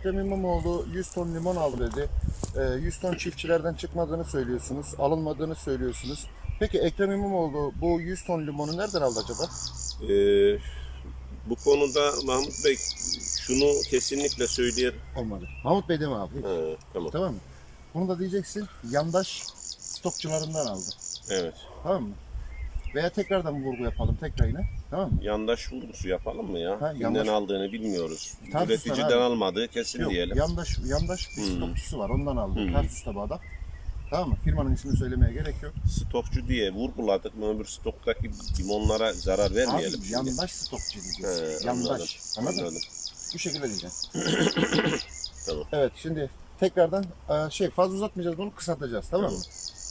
Ekrem İmamoğlu 100 ton limon aldı dedi. Ee, 100 ton çiftçilerden çıkmadığını söylüyorsunuz, alınmadığını söylüyorsunuz. Peki Ekrem İmamoğlu bu 100 ton limonu nereden aldı acaba? Ee, bu konuda Mahmut Bey şunu kesinlikle söyleyelim. Olmadı. Mahmut Bey deme abi. Ha, tamam. Tamam mı? Bunu da diyeceksin yandaş stokçularından aldı. Evet. Tamam mı? Veya tekrardan vurgu yapalım tekrar yine. Tamam mı? Yandaş vurgusu yapalım mı ya? Ha, Kimden yandaş- aldığını bilmiyoruz. Tarsus'tan Üreticiden abi. almadığı kesin Yok, diyelim. yandaş yandaş bir Hmm. stokçusu var. Ondan aldı. Hmm. Tarsus'ta bu adam. Tamam mı? Firmanın ismini söylemeye gerek yok. Stokçu diye vurguladık mı öbür stoktaki limonlara zarar vermeyelim. Abi şimdi. yandaş stokçu diyeceğiz. He, yandaş. Anladın mı? Anladım. Bu şekilde diyeceğiz. Tamam. Evet şimdi tekrardan e, şey fazla uzatmayacağız bunu kısaltacağız tamam mı?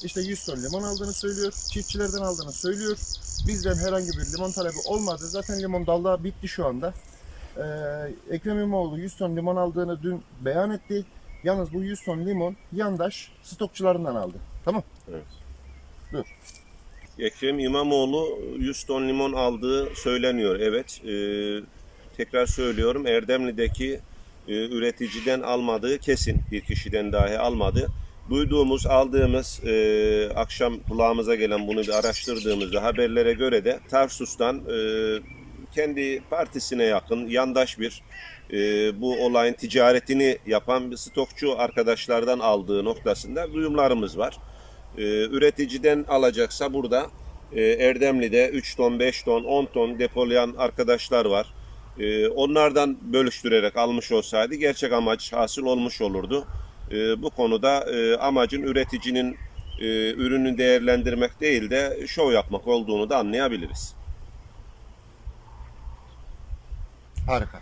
İşte 100 ton limon aldığını söylüyor. Çiftçilerden aldığını söylüyor. Bizden herhangi bir limon talebi olmadı. Zaten limon dalda bitti şu anda. Ee, Ekrem İmamoğlu 100 ton limon aldığını dün beyan etti. Yalnız bu 100 ton limon yandaş stokçularından aldı. Tamam. Evet. Dur. Ekrem İmamoğlu 100 ton limon aldığı söyleniyor. Evet. Ee, tekrar söylüyorum. Erdemli'deki e, üreticiden almadığı kesin. Bir kişiden dahi almadı. Duyduğumuz, aldığımız, e, akşam kulağımıza gelen bunu bir araştırdığımızda haberlere göre de Tarsus'tan e, kendi partisine yakın yandaş bir e, bu olayın ticaretini yapan bir stokçu arkadaşlardan aldığı noktasında duyumlarımız var. Ee, üreticiden alacaksa burada e, Erdemli'de 3 ton, 5 ton, 10 ton depolayan arkadaşlar var. Ee, onlardan bölüştürerek almış olsaydı gerçek amaç hasıl olmuş olurdu. Ee, bu konuda e, amacın üreticinin e, ürünü değerlendirmek değil de şov yapmak olduğunu da anlayabiliriz. Harika.